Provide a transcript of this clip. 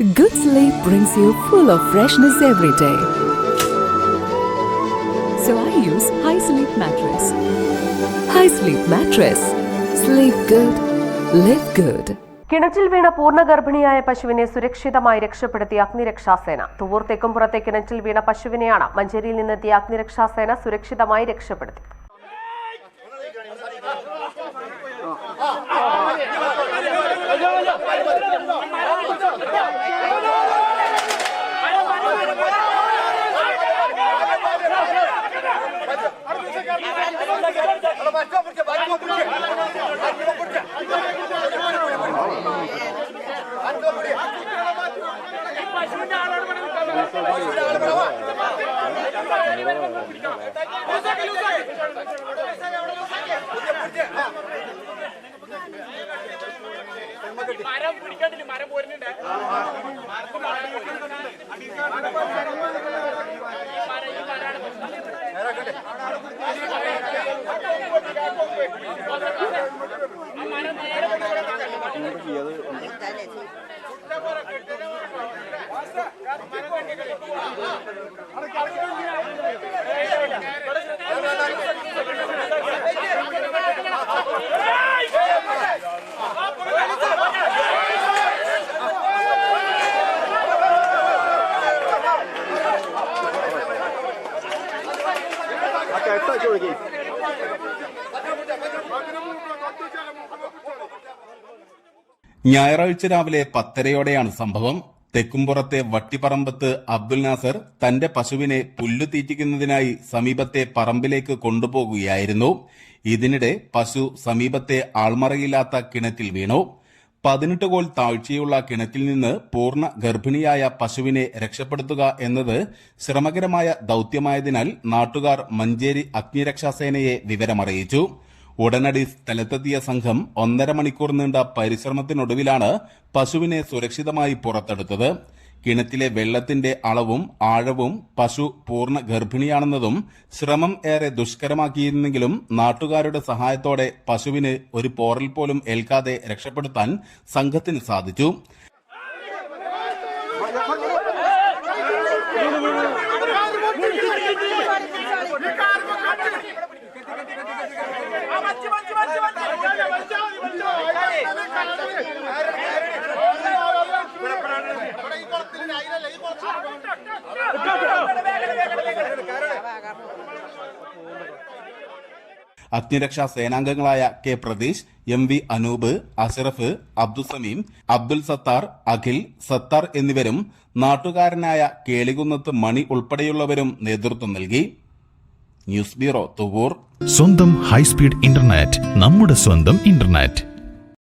Good sleep brings you full of freshness every day. So I use High Sleep Mattress. High Sleep Mattress. Sleep good. Live good. കിണറ്റിൽ വീണ പൂർണ ഗർഭിണിയായ പശുവിനെ സുരക്ഷിതമായി രക്ഷപ്പെടുത്തി അഗ്നിരക്ഷാസേന തുവൂർ തെക്കുംപുറത്തെ കിണറ്റിൽ വീണ പശുവിനെയാണ് മഞ്ചേരിയിൽ നിന്നെത്തിയ അഗ്നിരക്ഷാസേന സുരക്ഷിതമായി രക്ഷപ്പെടുത്തി മരം പിടിക്കണ്ടില്ല മരം പോരുന്നുണ്ട്. ಅದು ಅಕ್ಕ ಎತ್ತ ಜೋಳಿಗೆ ഞായറാഴ്ച രാവിലെ പത്തരയോടെയാണ് സംഭവം. തെക്കുംപുറത്തെ വട്ടിപ്പറമ്പത്ത് അബ്ദുൽ നാസർ തന്റെ പശുവിനെ പുല്ലു തീറ്റിക്കുന്നതിനായി സമീപത്തെ പറമ്പിലേക്ക് കൊണ്ടുപോകുകയായിരുന്നു. ഇതിനിടെ പശു സമീപത്തെ ആൾമറയില്ലാത്ത കിണറ്റിൽ വീണു. പതിനെട്ട് കോൽ താഴ്ചയുള്ള കിണറ്റിൽ നിന്ന് പൂർണ ഗർഭിണിയായ പശുവിനെ രക്ഷപ്പെടുത്തുക എന്നത് ശ്രമകരമായ ദൌത്യമായതിനാൽ നാട്ടുകാർ മഞ്ചേരി അഗ്നിരക്ഷാസേനയെ വിവരമറിയിച്ചു. ഉടനടി സ്ഥലത്തെത്തിയ സംഘം ഒന്നര മണിക്കൂർ നീണ്ട പരിശ്രമത്തിനൊടുവിലാണ് പശുവിനെ സുരക്ഷിതമായി പുറത്തെടുത്തത്. കിണറ്റിലെ വെള്ളത്തിന്റെ അളവും ആഴവും പശു പൂർണ ഗർഭിണിയാണെന്നതും ശ്രമം ഏറെ ദുഷ്കരമാക്കിയിരുന്നെങ്കിലും നാട്ടുകാരുടെ സഹായത്തോടെ പശുവിന് ഒരു പോറൽ പോലും ഏൽക്കാതെ രക്ഷപ്പെടുത്താൻ സംഘത്തിന് സാധിച്ചു. അഗ്നിരക്ഷാ സേനാംഗങ്ങളായ K Pratheesh M V Anoop Ashraf Abdusameem Abdul Sathar Akhil Sathar എന്നിവരും നാട്ടുകാരനായ കേളികുന്നത്ത് മണി ഉൾപ്പെടെയുള്ളവരും നേതൃത്വം നൽകി. News bureau Thuvvur. സ്വന്തം ഹൈസ്പീഡ് ഇന്റർനെറ്റ് നമ്മുടെ സ്വന്തം ഇന്റർനെറ്റ്.